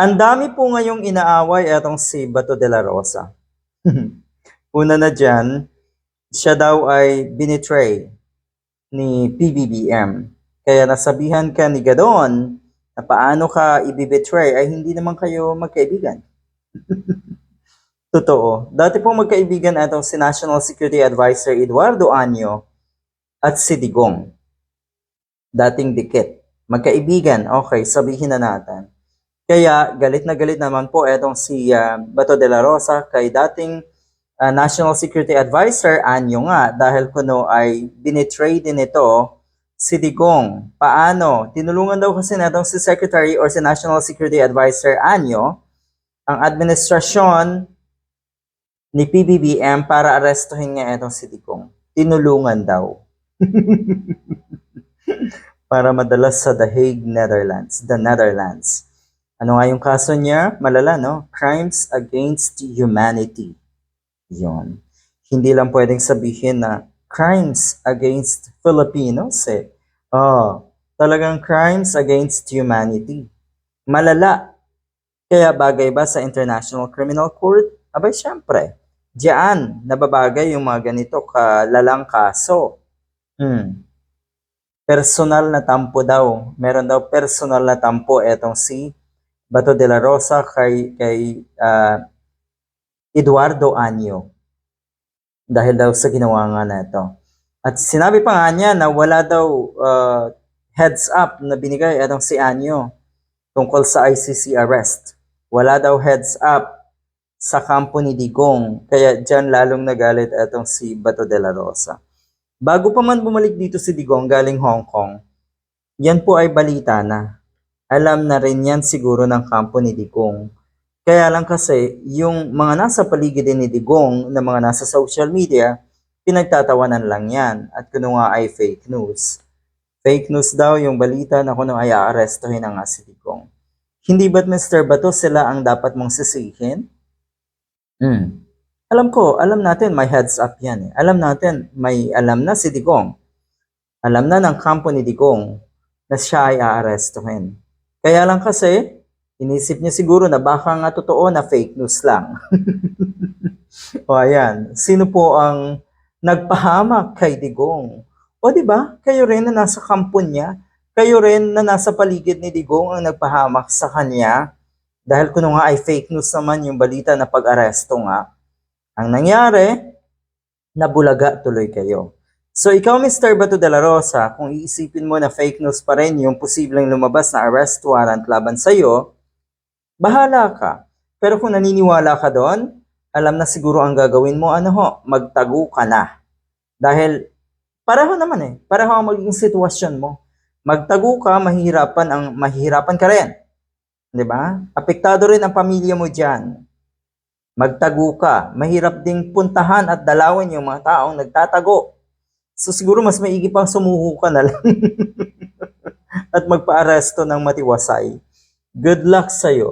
Ang dami po ngayong inaaway etong si Bato de la Rosa. Una na dyan, siya daw ay binitray ni PBBM. Kaya nasabihan ka ni Gadon na paano ka ibibetray ay hindi naman kayo magkaibigan. Totoo. Dati po magkaibigan itong si National Security Advisor Eduardo Anyo at si Digong. Dating dikit. Magkaibigan. Okay, sabihin na natin. Kaya galit na galit naman po etong si ah, Bato de la Rosa kay dating ah, National Security Advisor Anyo nga dahil kuno ay binitray din ito si Digong. Paano? Tinulungan daw kasi natong si Secretary or si National Security Advisor Anyo ang administrasyon ni PBBM para arestuhin nga itong si Digong. Tinulungan daw. para madalas sa The Hague, Netherlands. The Netherlands. Ano nga yung kaso niya? Malala, no? Crimes against humanity. Yon. Hindi lang pwedeng sabihin na crimes against Filipinos eh. Oh, talagang crimes against humanity. Malala. Kaya bagay ba sa International Criminal Court? Abay, syempre. Diyan, nababagay yung mga ganito kalalang kaso. Hmm. Personal na tampo daw. Meron daw personal na tampo etong si Bato de la Rosa kay, kay ah, Eduardo Anyo. Dahil daw sa ginawa nga na ito. At sinabi pa nga niya na wala daw ah, heads up na binigay etong si Anyo tungkol sa ICC arrest. Wala daw heads up sa kampo ni Digong. Kaya dyan lalong nagalit etong si Bato de la Rosa. Bago pa man bumalik dito si Digong galing Hong Kong, yan po ay balita na. Alam na rin yan siguro ng kampo ni Digong. Kaya lang kasi, yung mga nasa paligid ni Digong, na mga nasa social media, pinagtatawanan lang yan. At kuno nga ay fake news. Fake news daw yung balita na kuno ay aarestohin na nga si Digong. Hindi ba't Mr. Bato sila ang dapat mong sisihin? Hmm. Alam ko, alam natin may heads up yan. Eh. Alam natin, may alam na si Digong. Alam na ng kampo ni Digong na siya ay aarestuhin. Kaya lang kasi, inisip niya siguro na baka nga totoo na fake news lang. o ayan, sino po ang nagpahamak kay Digong? O di ba? Kayo rin na nasa kampo niya, kayo rin na nasa paligid ni Digong ang nagpahamak sa kanya. Dahil kuno nga ay fake news naman yung balita na pag-aresto nga. Ang nangyari, nabulaga tuloy kayo. So ikaw Mr. Bato de la Rosa, kung iisipin mo na fake news pa rin yung posibleng lumabas na arrest warrant laban sa'yo, bahala ka. Pero kung naniniwala ka doon, alam na siguro ang gagawin mo, ano ho, magtago ka na. Dahil pareho naman eh, pareho ang magiging sitwasyon mo. Magtago ka, mahirapan ang mahihirapan ka rin. 'Di ba? Apektado rin ang pamilya mo diyan. Magtago ka, mahirap ding puntahan at dalawin yung mga taong nagtatago. So siguro mas maigi pang sumuko ka na lang at magpa-aresto ng matiwasay. Good luck sa'yo.